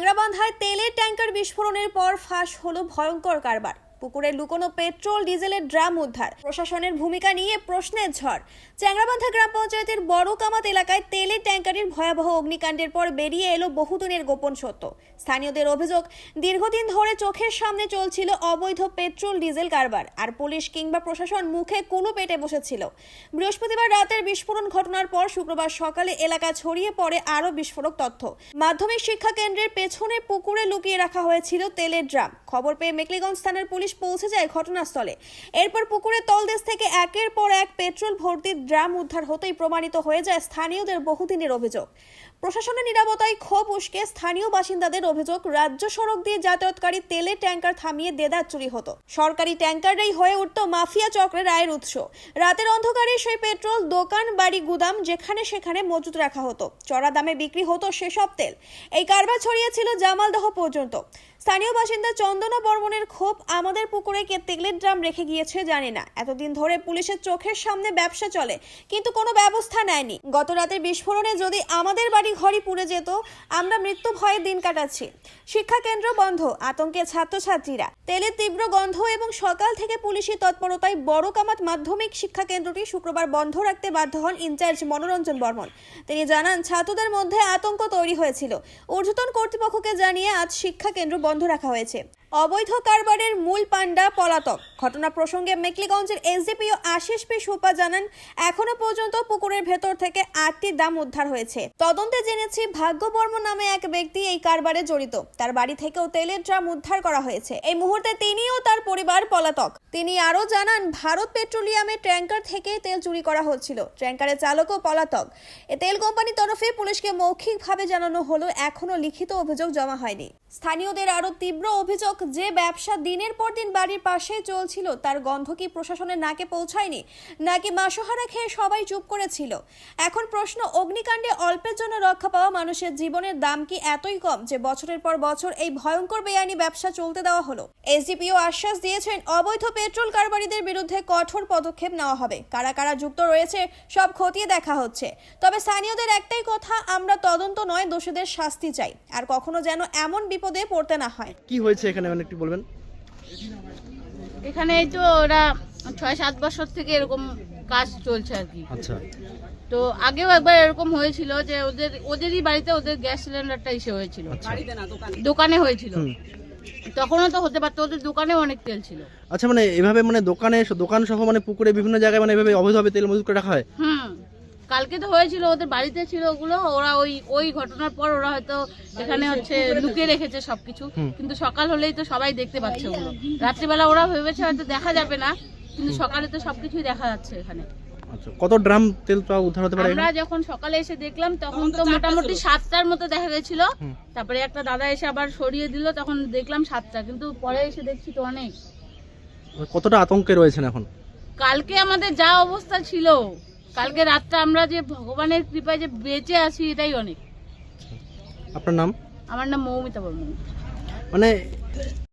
চ্যাংরাবান্ধায় তেলের ট্যাঙ্কার বিস্ফোরণের পর ফাঁস হলো ভয়ঙ্কর কারবার। পুকুরে লুকোনো পেট্রোল, ডিজেলের ড্রাম উদ্ধার। প্রশাসনের ভূমিকা নিয়ে প্রশ্নের ঝড়। চ্যাংরাবান্ধা গ্রাম পঞ্চায়েতের বড় কামাত এলাকায় তেলের ট্যাঙ্কারের ভয়াবহ অগ্নিকাণ্ডের পর বেরিয়ে এলো বহুদিনের গোপন সত্য। স্থানীয়দের অভিযোগ, দীর্ঘদিন ধরে চোখের সামনে চলছিল অবৈধ পেট্রোল, ডিজেল কারবার, আর পুলিশ কিংবা প্রশাসন মুখে কোনো পেটে বসেছিল। বৃহস্পতিবার রাতের বিস্ফোরণ ঘটনার পর শুক্রবার সকালে এলাকা ছড়িয়ে পড়ে আরও বিস্ফোরক তথ্য। মাধ্যমিক শিক্ষা কেন্দ্রের পেছনে পুকুরে লুকিয়ে রাখা হয়েছিল তেলের ড্রাম। খবর পেয়ে মেকলিগঞ্জ থানার পুলিশ পৌঁছে যায় ঘটনাস্থলে। এরপর পুকুরের তলদেশ থেকে একের পর এক পেট্রোল ভর্তি ড্রাম উদ্ধার হতেই প্রমাণিত হয়ে যায় স্থানীয়দের বহুদিনের অভিযোগ। প্রশাসনের নিরাপত্তায় ক্ষোভ উস্কে স্থানীয় বাসিন্দাদের অভিযোগ, রাজ্য সড়ক দিয়ে যাতায়াতকারী তেলের ট্যাঙ্কার থামিয়ে দেদার চুরি হতো। সরকারি ট্যাঙ্কাররাই হয়ে উঠত মাফিয়া চক্রের আয়ের উৎস। রাতের অন্ধকারে সেই পেট্রোল দোকান, বাড়ি, গুদাম যেখানে সেখানে মজুত রাখা হতো। চড়া দামে বিক্রি হতো সেসব তেল। এই কারবার ছড়িয়েছিল জামালদহ পর্যন্ত। স্থানীয় বাসিন্দা চন্দনা বর্মনের ক্ষোভ আমাদের পুকুরে কে তেলের ড্রাম রেখে গিয়েছে, জানে না। এতদিন ধরে পুলিশের চোখের সামনে ব্যবসা চলে, কিন্তু কোনো ব্যবস্থা নেয়নি। গত রাতের বিস্ফোরণে যদি আমাদের বাড়ি ঘরই পুড়ে যেত, আমরা মৃত্যু ভয়ে দিন কাটাচ্ছি। শিক্ষা কেন্দ্র বন্ধ, আতঙ্কে ছাত্রছাত্রীরা। তেলের তীব্র গন্ধ এবং সকাল থেকে পুলিশি তৎপরতায় বড় কামাত মাধ্যমিক শিক্ষা কেন্দ্রটি শুক্রবার বন্ধ রাখতে বাধ্য হন ইনচার্জ মনোরঞ্জন বর্মন। তিনি জানান, ছাত্রদের মধ্যে আতঙ্ক তৈরি হয়েছিল। ঊর্ধ্বতন কর্তৃপক্ষকে জানিয়ে আজ শিক্ষা কেন্দ্র বন্ধ রাখা হয়েছে। অবৈধ কারবারের মূল পাণ্ডা পলাতক। ঘটনা প্রসঙ্গে মেকলিগঞ্জের এসডিপিও আশিস পি সুপা জানান, এখনও পর্যন্ত পুকুরের ভেতর থেকে আটটি দাম উদ্ধার হয়েছে। তদন্তে জেনেছি ভাগ্য বর্মন নামে এক ব্যক্তি এই কারবারে জড়িত। তার বাড়ি থেকেও তেলের ড্রাম উদ্ধার করা হয়েছে। এই মুহূর্তে তিনিও তার পরিবার পলাতক। তিনি আরও জানান, ভারত পেট্রোলিয়ামের ট্যাঙ্কার থেকে তেল চুরি করা হচ্ছিল। ট্যাঙ্কারের চালকও পলাতক। এ তেল কোম্পানির তরফে পুলিশকে মৌখিকভাবে জানানো হলো, এখনও লিখিত অভিযোগ জমা হয়নি। স্থানীয়দের আরও তীব্র অভিযোগ যে ব্যবসা দিনের পর দিন বাড়ির পাশে চলছিল, তার গন্ধ কি প্রশাসনের নাকে পৌঁছায়নি? নাকি মাসোহারা খেয়ে সবাই চুপ করেছিল? এখন প্রশ্ন, অগ্নিকাণ্ডে অল্পের জন্য রক্ষা পাওয়া মানুষের জীবনের দাম কি এতই কম যে বছরের পর বছর এই ভয়ঙ্কর বেআইনি ব্যবসা চলতে দেওয়া হলো? এসডিপিও আশ্বাস দিয়েছেন, অবৈধ পেট্রোল কারবারিদের বিরুদ্ধে কঠোর পদক্ষেপ নেওয়া হবে। কারা কারা যুক্ত রয়েছে, সব খতিয়ে দেখা হচ্ছে। তবে স্থানীয়দের একটাই কথা, আমরা তদন্ত নয়, দোষীদের শাস্তি চাই। আর কখনো যেন এমন বিপদে পড়তে না হয়। কি হয়েছে এখানে? মানে একটু বলবেন। এখানে এই তো ওরা ছয় সাত বছর থেকে এরকম কাজ চলছে আর কি। আচ্ছা। তো আগেও একবার এরকম হয়েছিল যে ওদের ওদেরই বাড়িতে ওদের গ্যাস সিলিন্ডারটা এসে হয়েছিল। দোকানে? হয়েছিল। তখনও তো হতে পারতো ওদের দোকানেও অনেক তেল ছিল। আচ্ছা মানে এভাবে মানে দোকানে দোকান সহ মানে পুকুরে বিভিন্ন জায়গায় মানে এভাবে অবৈধভাবে তেল মজুত করে রাখা হয়? কালকে তো হয়েছিল ওদের বাড়িতে ছিল ওগুলো ওরা ওই ওই ঘটনার পর ওরা হয়তো এখানে হচ্ছে লুকিয়ে রেখেছে সবকিছু। কিন্তু সকাল হলেই তো সবাই দেখতে পাচ্ছে ওগুলো। রাত্রিবেলা ওরা ভেবেছে হয়তো দেখা যাবে না কিন্তু সকালে তো সবকিছুই দেখা যাচ্ছে এখানে। আচ্ছা কত ড্রাম তেল তো উদ্ধার হতে পারে আমরা যখন সকালে এসে দেখলাম তখন তো মোটামুটি সাতটার মতো দেখা গেছিল। তারপরে একটা দাদা এসে আবার সরিয়ে দিল তখন দেখলাম সাতটা কিন্তু পরে এসে দেখছি তো অনেক। কতটা আতঙ্কে রয়েছেন এখন? কালকে আমাদের যা অবস্থা ছিল কালকে রাতটা আমরা যে ভগবানের কৃপায় যে বেঁচে আছি এটাই অনেক। আপনার নাম? আমার নাম মৌমিতা বর্মন। মানে